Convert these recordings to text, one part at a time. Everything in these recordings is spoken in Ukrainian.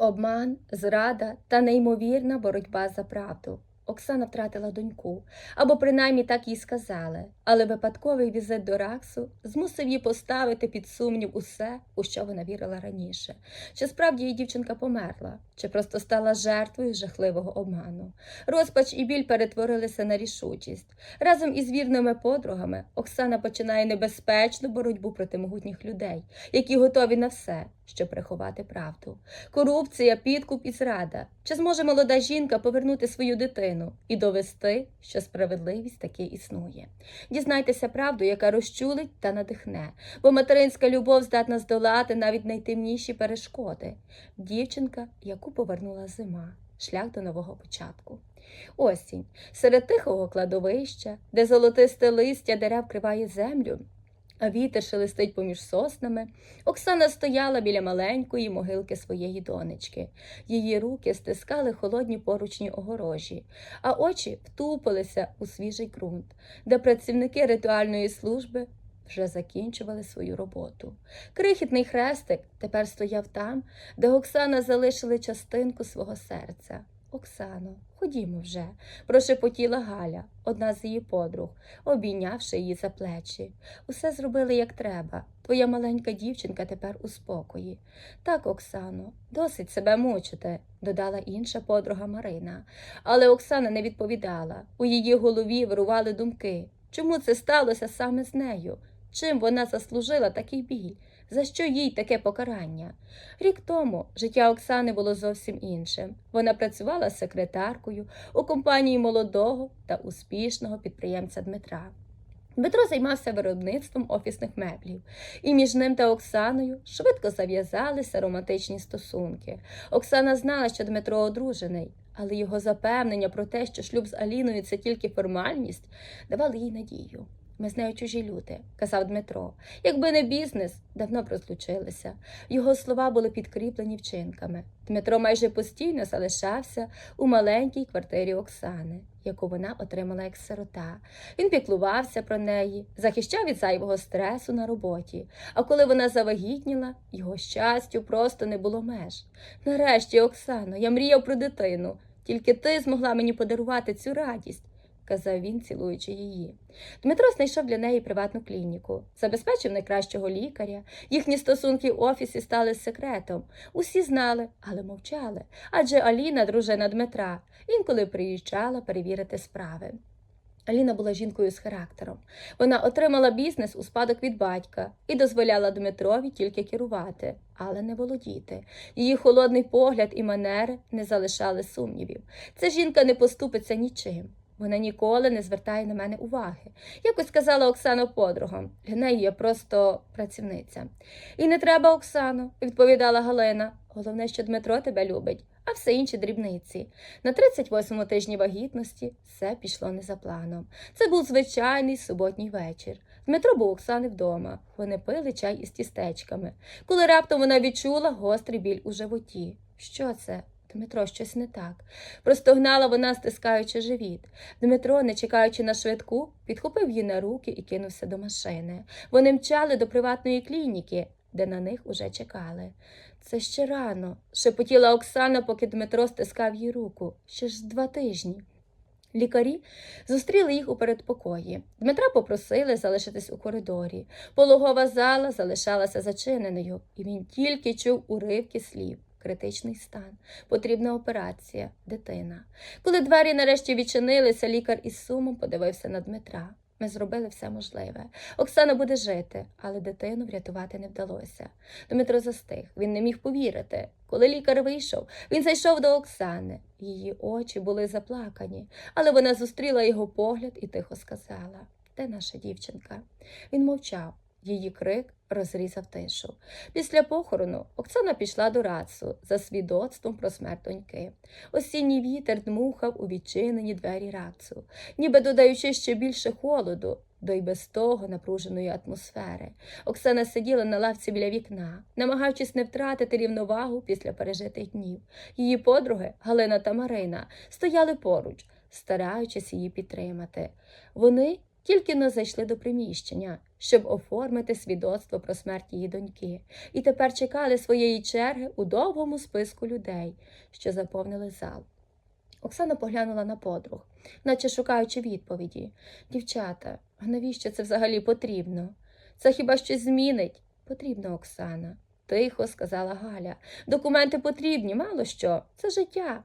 Обман, зрада та неймовірна боротьба за правду. Оксана втратила доньку, або принаймні так їй сказали, але випадковий візит до Раксу змусив її поставити під сумнів усе, у що вона вірила раніше. Чи справді її дівчинка померла, чи просто стала жертвою жахливого обману. Розпач і біль перетворилися на рішучість. Разом із вірними подругами Оксана починає небезпечну боротьбу проти могутніх людей, які готові на все, щоб приховати правду. Корупція, підкуп і зрада. Чи зможе молода жінка повернути свою дитину і довести, що справедливість таки існує? Дізнайтеся правду, яка розчулить та надихне, бо материнська любов здатна здолати навіть найтемніші перешкоди. Дівчинка, яку повернула зима, шлях до нового початку. Осінь серед тихого кладовища, де золотисте листя дерев криває землю, а вітер шелестить поміж соснами, Оксана стояла біля маленької могилки своєї донечки. Її руки стискали холодні поручні огорожі, а очі втупилися у свіжий ґрунт, де працівники ритуальної служби вже закінчували свою роботу. Крихітний хрестик тепер стояв там, де Оксана залишила частинку свого серця. Оксано, ходімо вже, прошепотіла Галя, одна з її подруг, обійнявши її за плечі. Усе зробили як треба. Твоя маленька дівчинка тепер у спокої. Так, Оксано, досить себе мучити, додала інша подруга Марина. Але Оксана не відповідала. У її голові вирували думки. Чому це сталося саме з нею? Чим вона заслужила такий біль? За що їй таке покарання? Рік тому життя Оксани було зовсім іншим. Вона працювала секретаркою у компанії молодого та успішного підприємця Дмитра. Дмитро займався виробництвом офісних меблів, і між ним та Оксаною швидко зав'язалися романтичні стосунки. Оксана знала, що Дмитро одружений, але його запевнення про те, що шлюб з Аліною це тільки формальність, давали їй надію. Ми з нею чужі люди, казав Дмитро. Якби не бізнес, давно б розлучилися. Його слова були підкріплені вчинками. Дмитро майже постійно залишався у маленькій квартирі Оксани, яку вона отримала як сирота. Він піклувався про неї, захищав від зайвого стресу на роботі. А коли вона завагітніла, його щастю просто не було меж. Нарешті, Оксано, я мріяв про дитину. Тільки ти змогла мені подарувати цю радість казав він, цілуючи її. Дмитро знайшов для неї приватну клініку, забезпечив найкращого лікаря. Їхні стосунки в офісі стали секретом. Усі знали, але мовчали. Адже Аліна, дружина Дмитра, інколи приїжджала перевірити справи. Аліна була жінкою з характером. Вона отримала бізнес у спадок від батька і дозволяла Дмитрові тільки керувати, але не володіти. Її холодний погляд і манери не залишали сумнівів. Ця жінка не поступиться нічим. Вона ніколи не звертає на мене уваги. Якось сказала Оксана подругам. Для неї я просто працівниця. І не треба, Оксано, відповідала Галина. Головне, що Дмитро тебе любить, а все інші дрібниці. На 38-му тижні вагітності все пішло не за планом. Це був звичайний суботній вечір. Дмитро був Оксани вдома. Вони пили чай із тістечками. Коли раптом вона відчула гострий біль у животі. Що це? Дмитро, щось не так. Простогнала вона, стискаючи живіт. Дмитро, не чекаючи на швидку, підхопив її на руки і кинувся до машини. Вони мчали до приватної клініки, де на них уже чекали. Це ще рано, шепотіла Оксана, поки Дмитро стискав їй руку. Ще ж два тижні. Лікарі зустріли їх у передпокої. Дмитра попросили залишитись у коридорі. Пологова зала залишалася зачиненою, і він тільки чув уривки слів. Критичний стан, потрібна операція, дитина. Коли двері нарешті відчинилися, лікар із сумом подивився на Дмитра. Ми зробили все можливе. Оксана буде жити, але дитину врятувати не вдалося. Дмитро застиг, він не міг повірити. Коли лікар вийшов, він зайшов до Оксани. Її очі були заплакані, але вона зустріла його погляд і тихо сказала: Де наша дівчинка? Він мовчав. Її крик розрізав тишу. Після похорону Оксана пішла до Рацу за свідоцтвом про смерть доньки. Осінній вітер дмухав у відчинені двері Рацу, ніби додаючи ще більше холоду до й без того напруженої атмосфери. Оксана сиділа на лавці біля вікна, намагаючись не втратити рівновагу після пережитих днів. Її подруги Галина та Марина стояли поруч, стараючись її підтримати. Вони Тільки но зайшли до приміщення, щоб оформити свідоцтво про смерть її доньки, і тепер чекали своєї черги у довгому списку людей, що заповнили зал. Оксана поглянула на подруг, наче шукаючи відповіді. Дівчата, навіщо це взагалі потрібно? Це хіба щось змінить? Потрібно, Оксана. Тихо сказала Галя. Документи потрібні, мало що. Це життя.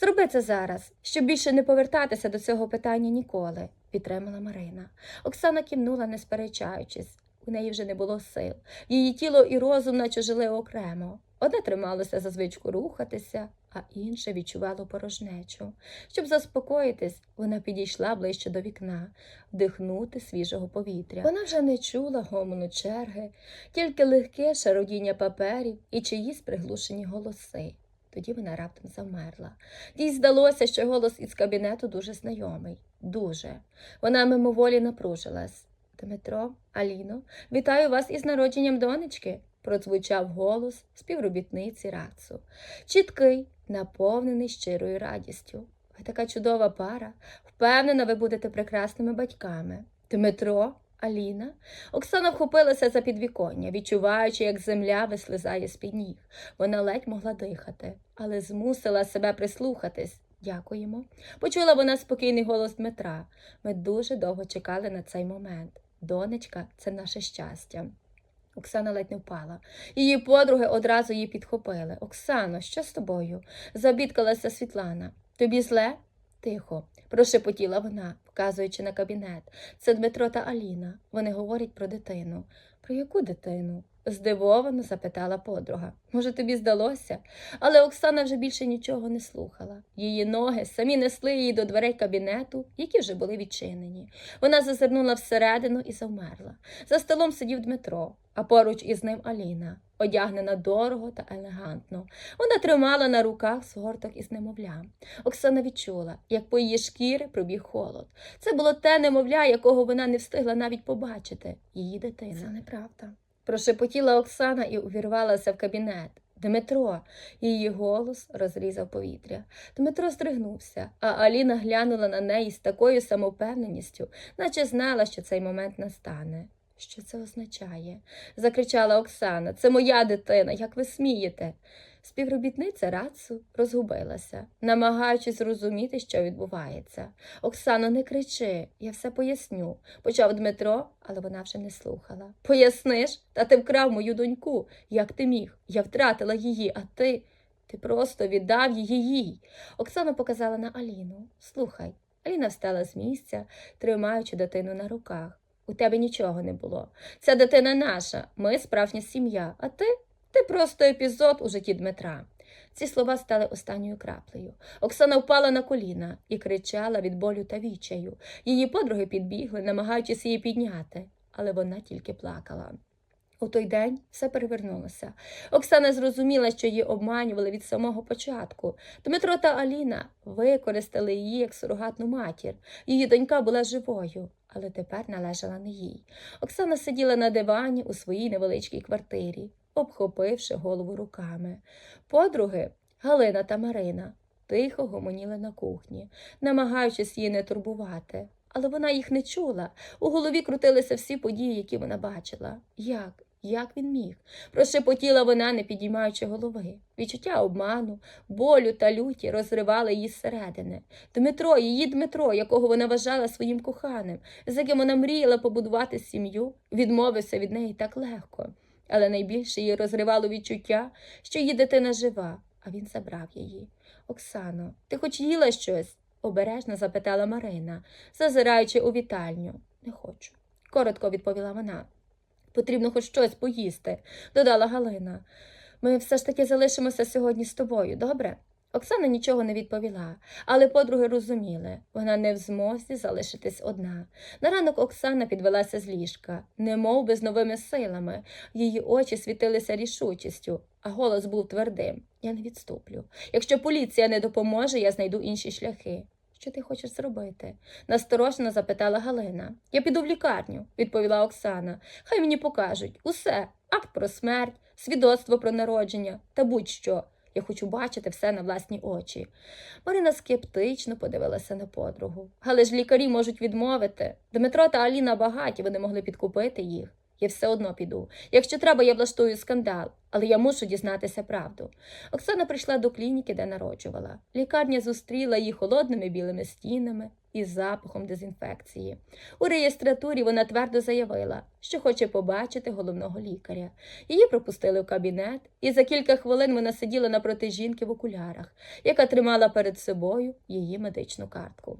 Зроби це зараз, щоб більше не повертатися до цього питання ніколи, підтримала Марина. Оксана кивнула, не сперечаючись. У неї вже не було сил. Її тіло і розум наче жили окремо. Одне трималося за звичку рухатися, а інше відчувало порожнечу. Щоб заспокоїтись, вона підійшла ближче до вікна, вдихнути свіжого повітря. Вона вже не чула гомону черги, тільки легке шародіння паперів і чиїсь приглушені голоси. Тоді вона раптом завмерла. Їй здалося, що голос із кабінету дуже знайомий. Дуже. Вона мимоволі напружилась. Дмитро, Аліно, вітаю вас із народженням донечки, прозвучав голос співробітниці Рацу. Чіткий, наповнений щирою радістю. Ви така чудова пара. Впевнена, ви будете прекрасними батьками. Дмитро, Аліна. Оксана вхопилася за підвіконня, відчуваючи, як земля вислизає з-під ніг. Вона ледь могла дихати, але змусила себе прислухатись. Дякуємо. Почула вона спокійний голос Дмитра. Ми дуже довго чекали на цей момент. Донечка це наше щастя. Оксана ледь не впала. Її подруги одразу її підхопили. Оксано, що з тобою? Забідкалася Світлана. Тобі зле? Тихо, прошепотіла вона, вказуючи на кабінет. Це Дмитро та Аліна. Вони говорять про дитину. Про яку дитину? Здивовано запитала подруга. Може, тобі здалося? Але Оксана вже більше нічого не слухала. Її ноги самі несли її до дверей кабінету, які вже були відчинені. Вона зазирнула всередину і завмерла. За столом сидів Дмитро, а поруч із ним Аліна, одягнена дорого та елегантно. Вона тримала на руках згорток із немовлям. Оксана відчула, як по її шкіри пробіг холод. Це було те немовля, якого вона не встигла навіть побачити. Її дитина. Це неправда. Прошепотіла Оксана і увірвалася в кабінет. Дмитро, її голос розрізав повітря. Дмитро стригнувся, а Аліна глянула на неї з такою самовпевненістю, наче знала, що цей момент настане. Що це означає? закричала Оксана. Це моя дитина, як ви смієте? Співробітниця Рацу розгубилася, намагаючись зрозуміти, що відбувається. Оксано, не кричи, я все поясню, почав Дмитро, але вона вже не слухала. Поясниш? Та ти вкрав мою доньку. Як ти міг? Я втратила її, а ти. Ти просто віддав її їй. Оксана показала на Аліну. Слухай. Аліна встала з місця, тримаючи дитину на руках. У тебе нічого не було. Ця дитина наша, ми справжня сім'я, а ти? Ти просто епізод у житті Дмитра. Ці слова стали останньою краплею. Оксана впала на коліна і кричала від болю та відчаю. Її подруги підбігли, намагаючись її підняти, але вона тільки плакала. У той день все перевернулося. Оксана зрозуміла, що її обманювали від самого початку. Дмитро та Аліна використали її як сурогатну матір. Її донька була живою, але тепер належала не їй. Оксана сиділа на дивані у своїй невеличкій квартирі, обхопивши голову руками. Подруги Галина та Марина тихо гомоніли на кухні, намагаючись її не турбувати. Але вона їх не чула. У голові крутилися всі події, які вона бачила. Як? Як він міг? Прошепотіла вона, не підіймаючи голови. Відчуття обману, болю та люті розривали її зсередини. Дмитро, її Дмитро, якого вона вважала своїм коханим, з яким вона мріяла побудувати сім'ю, відмовився від неї так легко. Але найбільше її розривало відчуття, що її дитина жива, а він забрав її. Оксано, ти хоч їла щось? обережно запитала Марина, зазираючи у вітальню. Не хочу, коротко відповіла вона. Потрібно хоч щось поїсти, додала Галина. Ми все ж таки залишимося сьогодні з тобою, добре? Оксана нічого не відповіла, але подруги розуміли, вона не в змозі залишитись одна. На ранок Оксана підвелася з ліжка, немов би з новими силами. Її очі світилися рішучістю, а голос був твердим. Я не відступлю. Якщо поліція не допоможе, я знайду інші шляхи. Що ти хочеш зробити? насторожено запитала Галина. Я піду в лікарню, відповіла Оксана. Хай мені покажуть усе акт про смерть, свідоцтво про народження та будь-що. Я хочу бачити все на власні очі. Марина скептично подивилася на подругу. Але ж лікарі можуть відмовити. Дмитро та Аліна багаті, вони могли підкупити їх. Я все одно піду. Якщо треба, я влаштую скандал, але я мушу дізнатися правду. Оксана прийшла до клініки, де народжувала. Лікарня зустріла її холодними білими стінами і запахом дезінфекції. У реєстратурі вона твердо заявила, що хоче побачити головного лікаря. Її пропустили в кабінет, і за кілька хвилин вона сиділа напроти жінки в окулярах, яка тримала перед собою її медичну картку.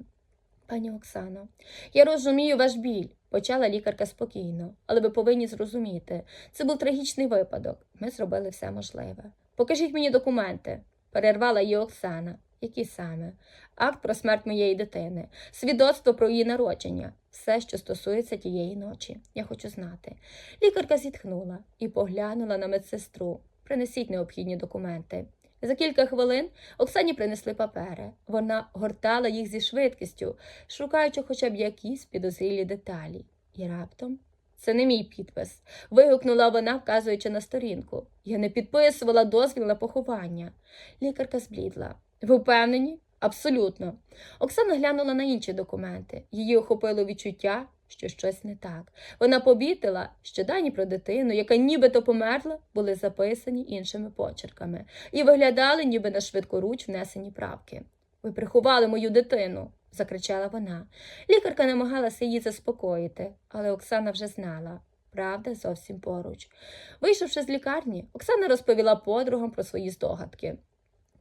Пані Оксано, я розумію ваш біль, почала лікарка спокійно, але ви повинні зрозуміти, це був трагічний випадок. Ми зробили все можливе. Покажіть мені документи, перервала її Оксана. Які саме? Акт про смерть моєї дитини, свідоцтво про її народження, все, що стосується тієї ночі. Я хочу знати. Лікарка зітхнула і поглянула на медсестру. Принесіть необхідні документи. За кілька хвилин Оксані принесли папери. Вона гортала їх зі швидкістю, шукаючи хоча б якісь підозрілі деталі. І раптом це не мій підпис. Вигукнула вона, вказуючи на сторінку. Я не підписувала дозвіл на поховання. Лікарка зблідла. Ви впевнені? Абсолютно. Оксана глянула на інші документи. Її охопило відчуття, що щось не так. Вона побітила, що дані про дитину, яка нібито померла, були записані іншими почерками і виглядали, ніби на швидкоруч внесені правки. Ви приховали мою дитину, закричала вона. Лікарка намагалася її заспокоїти, але Оксана вже знала. Правда зовсім поруч. Вийшовши з лікарні, Оксана розповіла подругам про свої здогадки.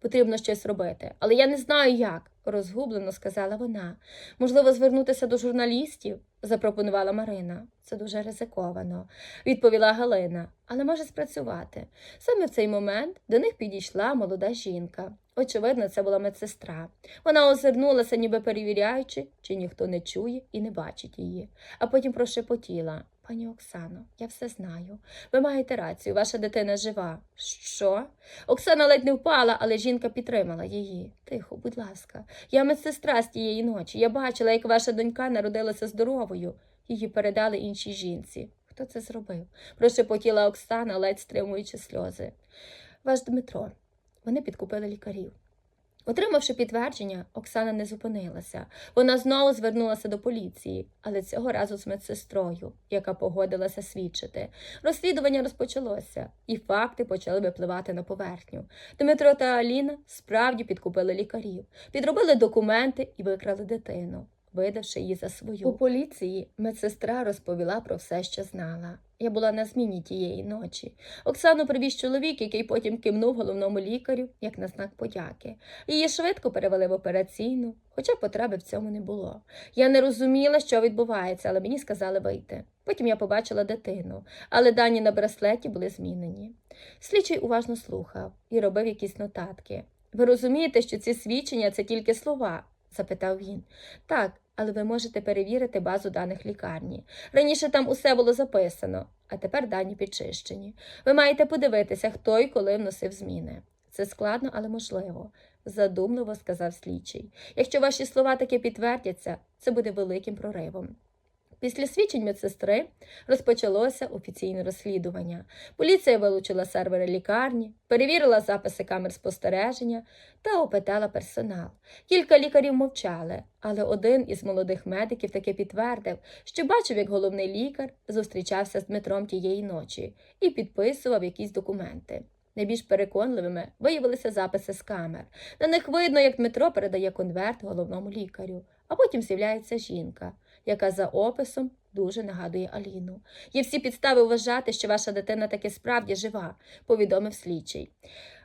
Потрібно щось робити, але я не знаю як, розгублено сказала вона. Можливо, звернутися до журналістів, запропонувала Марина. Це дуже ризиковано, відповіла Галина, але може спрацювати. Саме в цей момент до них підійшла молода жінка. Очевидно, це була медсестра. Вона озирнулася, ніби перевіряючи, чи ніхто не чує і не бачить її, а потім прошепотіла. Пані Оксано, я все знаю. Ви маєте рацію, ваша дитина жива. Що? Оксана ледь не впала, але жінка підтримала її. Тихо, будь ласка, я медсестра з тієї ночі. Я бачила, як ваша донька народилася здоровою. Її передали іншій жінці. Хто це зробив? Прошепотіла Оксана, ледь стримуючи сльози. Ваш Дмитро. Вони підкупили лікарів. Отримавши підтвердження, Оксана не зупинилася. Вона знову звернулася до поліції, але цього разу з медсестрою, яка погодилася свідчити. Розслідування розпочалося, і факти почали випливати на поверхню. Дмитро та Аліна справді підкупили лікарів, підробили документи і викрали дитину, видавши її за свою. У поліції медсестра розповіла про все, що знала. Я була на зміні тієї ночі. Оксану привіз чоловік, який потім кивнув головному лікарю, як на знак подяки. Її швидко перевели в операційну, хоча потреби в цьому не було. Я не розуміла, що відбувається, але мені сказали вийти. Потім я побачила дитину, але дані на браслеті були змінені. Слідчий уважно слухав і робив якісь нотатки. Ви розумієте, що ці свідчення це тільки слова? запитав він. Так, але ви можете перевірити базу даних лікарні. Раніше там усе було записано, а тепер дані підчищені. Ви маєте подивитися, хто і коли вносив зміни. Це складно, але можливо, задумливо сказав слідчий. Якщо ваші слова таки підтвердяться, це буде великим проривом. Після свідчень медсестри розпочалося офіційне розслідування. Поліція вилучила сервери лікарні, перевірила записи камер спостереження та опитала персонал. Кілька лікарів мовчали, але один із молодих медиків таки підтвердив, що бачив, як головний лікар зустрічався з Дмитром тієї ночі і підписував якісь документи. Найбільш переконливими виявилися записи з камер. На них видно, як Дмитро передає конверт головному лікарю, а потім з'являється жінка, яка за описом дуже нагадує Аліну. Є всі підстави вважати, що ваша дитина таки справді жива, повідомив слідчий.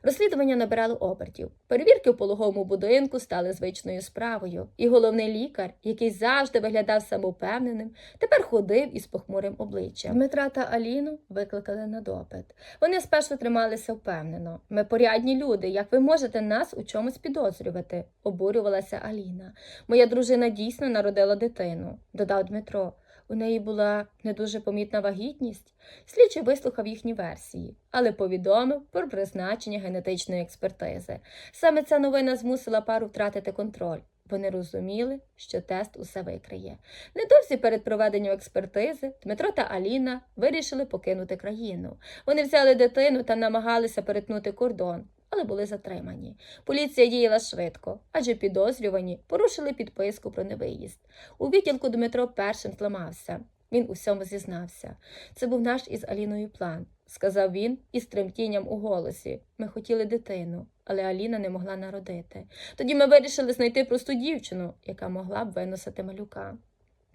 Розслідування набирало обертів. Перевірки в пологовому будинку стали звичною справою, і головний лікар, який завжди виглядав самовпевненим, тепер ходив із похмурим обличчям. Дмитра та Аліну викликали на допит. Вони спершу трималися впевнено. Ми порядні люди, як ви можете нас у чомусь підозрювати, обурювалася Аліна. Моя дружина дійсно народила дитину, додав Дмитро. У неї була не дуже помітна вагітність. Слідчий вислухав їхні версії, але повідомив про призначення генетичної експертизи. Саме ця новина змусила пару втратити контроль. Вони розуміли, що тест усе викриє. Недовзі перед проведенням експертизи Дмитро та Аліна вирішили покинути країну. Вони взяли дитину та намагалися перетнути кордон, але були затримані. Поліція діяла швидко, адже підозрювані порушили підписку про невиїзд. У відділку Дмитро першим зламався. Він у всьому зізнався. Це був наш із Аліною план, сказав він із тремтінням у голосі. Ми хотіли дитину, але Аліна не могла народити. Тоді ми вирішили знайти просту дівчину, яка могла б виносити малюка.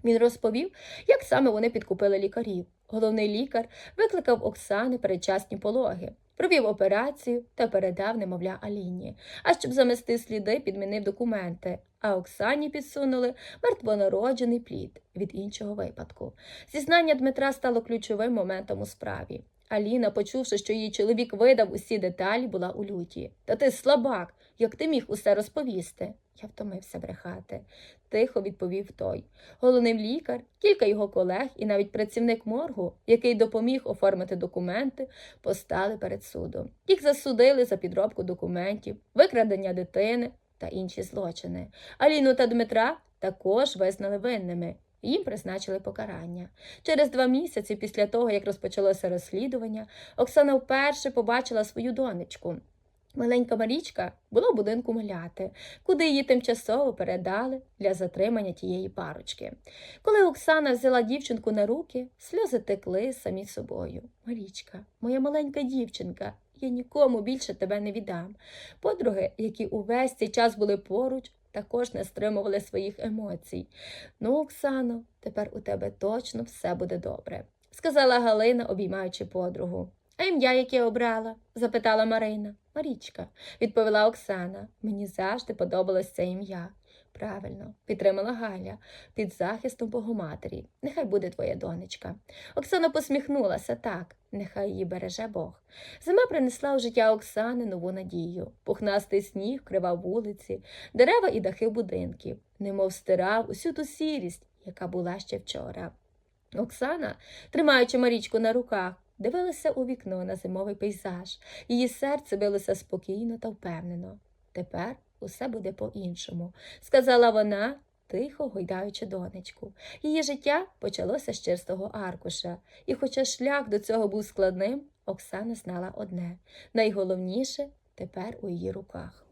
Він розповів, як саме вони підкупили лікарів. Головний лікар викликав Оксани передчасні пологи, провів операцію та передав немовля Аліні. А щоб замести сліди, підмінив документи. А Оксані підсунули мертвонароджений плід від іншого випадку. Зізнання Дмитра стало ключовим моментом у справі. Аліна, почувши, що її чоловік видав усі деталі, була у люті. Та ти слабак, як ти міг усе розповісти? Я втомився брехати, тихо відповів той. Головний лікар, кілька його колег і навіть працівник моргу, який допоміг оформити документи, постали перед судом. Їх засудили за підробку документів, викрадення дитини та інші злочини. Аліну та Дмитра також визнали винними. Їм призначили покарання. Через два місяці після того, як розпочалося розслідування, Оксана вперше побачила свою донечку. Маленька Марічка була в будинку маляти, куди її тимчасово передали для затримання тієї парочки. Коли Оксана взяла дівчинку на руки, сльози текли самі собою. Марічка, моя маленька дівчинка, я нікому більше тебе не віддам. Подруги, які увесь цей час були поруч, також не стримували своїх емоцій. Ну, Оксано, тепер у тебе точно все буде добре, сказала Галина, обіймаючи подругу. А ім'я, яке обрала? запитала Марина. Марічка, відповіла Оксана. Мені завжди подобалось це ім'я. Правильно, підтримала Галя під захистом Богоматері. Нехай буде твоя донечка. Оксана посміхнулася так, нехай її береже Бог. Зима принесла у життя Оксани нову надію. Пухнастий сніг кривав вулиці, дерева і дахи будинків, немов стирав усю ту сірість, яка була ще вчора. Оксана, тримаючи Марічку на руках, дивилася у вікно на зимовий пейзаж. Її серце билося спокійно та впевнено. Тепер усе буде по-іншому, сказала вона, тихо гойдаючи донечку. Її життя почалося з чистого аркуша, і, хоча шлях до цього був складним, Оксана знала одне найголовніше тепер у її руках.